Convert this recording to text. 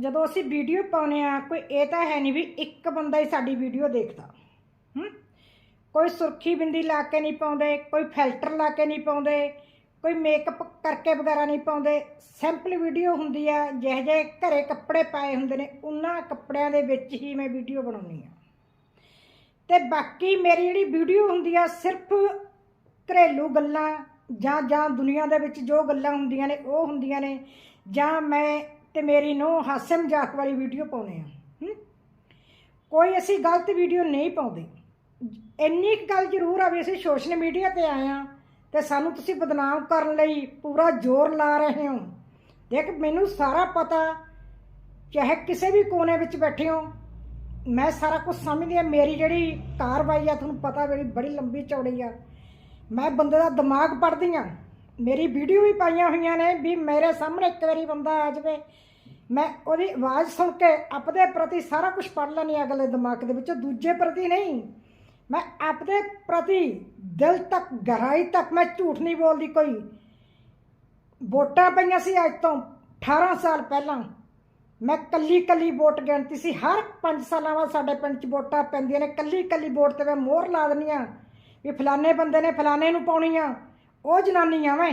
ਜਦੋਂ ਅਸੀਂ ਵੀਡੀਓ ਪਾਉਨੇ ਆ ਕੋਈ ਇਹ ਤਾਂ ਹੈ ਨਹੀਂ ਵੀ ਇੱਕ ਬੰਦਾ ਹੀ ਸਾਡੀ ਵੀਡੀਓ ਦੇਖਦਾ। ਹੂੰ? ਕੋਈ ਸੁਰਖੀ ਬਿੰਦੀ ਲਾ ਕੇ ਨਹੀਂ ਪਾਉਂਦੇ, ਕੋਈ ਫਿਲਟਰ ਲਾ ਕੇ ਨਹੀਂ ਪਾਉਂਦੇ, ਕੋਈ ਮੇਕਅਪ ਕਰਕੇ ਵਗੈਰਾ ਨਹੀਂ ਪਾਉਂਦੇ। ਸਿੰਪਲ ਵੀਡੀਓ ਹੁੰਦੀ ਆ, ਜਿਹੋ ਜਿਹੇ ਘਰੇ ਕੱਪੜੇ ਪਾਏ ਹੁੰਦੇ ਨੇ, ਉਹਨਾਂ ਕੱਪੜਿਆਂ ਦੇ ਵਿੱਚ ਹੀ ਮੈਂ ਵੀਡੀਓ ਬਣਾਉਣੀ ਆ ਤੇ ਬਾਕੀ ਮੇਰੀ ਜਿਹੜੀ ਵੀਡੀਓ ਹੁੰਦੀ ਆ, ਸਿਰਫ ਘਰੇਲੂ ਗੱਲਾਂ ਜਾਂ ਜਾਂ ਦੁਨੀਆ ਦੇ ਵਿੱਚ ਜੋ ਗੱਲਾਂ ਹੁੰਦੀਆਂ ਨੇ, ਉਹ ਹੁੰਦੀਆਂ ਨੇ, ਜਾਂ ਮੈਂ ਤੇ ਮੇਰੀ ਨੂੰ ਹਾਸੇ ਮਜ਼ਾਕ ਵਾਲੀ ਵੀਡੀਓ ਪਾਉਨੇ ਆ ਕੋਈ ਅਸੀਂ ਗਲਤ ਵੀਡੀਓ ਨਹੀਂ ਪਾਉਂਦੇ। ਇੰਨੀ ਕੁ ਗੱਲ ਜ਼ਰੂਰ ਆ ਵੀ ਅਸੀਂ ਸੋਸ਼ਲ ਮੀਡੀਆ ਤੇ ਆਏ ਆ ਤੇ ਸਾਨੂੰ ਤੁਸੀਂ ਬਦਨਾਮ ਕਰਨ ਲਈ ਪੂਰਾ ਜ਼ੋਰ ਲਾ ਰਹੇ ਹੋ। ਦੇਖ, ਮੈਨੂੰ ਸਾਰਾ ਪਤਾ, ਚਾਹੇ ਕਿਸੇ ਵੀ ਕੋਨੇ ਵਿੱਚ ਬੈਠੇ ਹੋ, ਮੈਂ ਸਾਰਾ ਕੁਝ ਸਮਝਦੀ ਆ, ਮੇਰੀ ਜਿਹੜੀ ਕਾਰਵਾਈ ਆ, ਤੁਹਾਨੂੰ ਪਤਾ ਮੇਰੀ ਬੜੀ ਲੰਬੀ ਚੌੜੀ ਆ। ਮੈਂ ਬੰਦੇ ਦਾ ਦਿਮਾਗ ਪੜ੍ਹਦੀ ਆ, ਮੇਰੀ ਵੀਡੀਓ ਵੀ ਪਾਈਆਂ ਹੋਈਆਂ ਨੇ ਵੀ ਮੇਰੇ ਸਾਹਮਣੇ ਇੱਕ ਵਾਰੀ ਬੰਦਾ ਆ ਜਾਵੇ ਮੈਂ ਉਹਦੀ ਆਵਾਜ਼ ਸੁਣ ਕੇ ਆਪਦੇ ਪ੍ਰਤੀ ਸਾਰਾ ਕੁਝ ਪੜ੍ਹ ਲੈਣੀ ਅਗਲੇ ਦਿਮਾਗ ਦੇ ਵਿੱਚ, ਦੂਜੇ ਪ੍ਰਤੀ ਨਹੀਂ। ਮੈਂ ਆਪਦੇ ਪ੍ਰਤੀ ਦਿਲ ਤੱਕ, ਗਹਿਰਾਈ ਤੱਕ ਮੈਂ ਝੂਠ ਨਹੀਂ ਬੋਲਦੀ ਕੋਈ। ਵੋਟਾਂ ਪਈਆਂ ਸੀ ਅੱਜ ਤੋਂ 18 ਸਾਲ ਪਹਿਲਾਂ। ਮੈਂ ਕੱਲੀ ਕੱਲੀ ਵੋਟ ਗਿਣਤੀ ਸੀ। ਹਰ 5 ਸਾਲਾਂ ਬਾਅਦ ਸਾਡੇ ਪਿੰਡ 'ਚ ਵੋਟਾਂ ਪੈਂਦੀਆਂ ਨੇ। ਕੱਲੀ ਕੱਲੀ ਵੋਟ ਤੇ ਮੈਂ ਮੋਹਰ ਲਾ ਦਿੰਦੀ ਆ ਵੀ ਫਲਾਣੇ ਬੰਦੇ ਨੇ ਫਲਾਣੇ ਨੂੰ ਪਾਉਣੀ ਆ। ਉਹ ਜਨਾਨੀ ਆ ਮੈਂ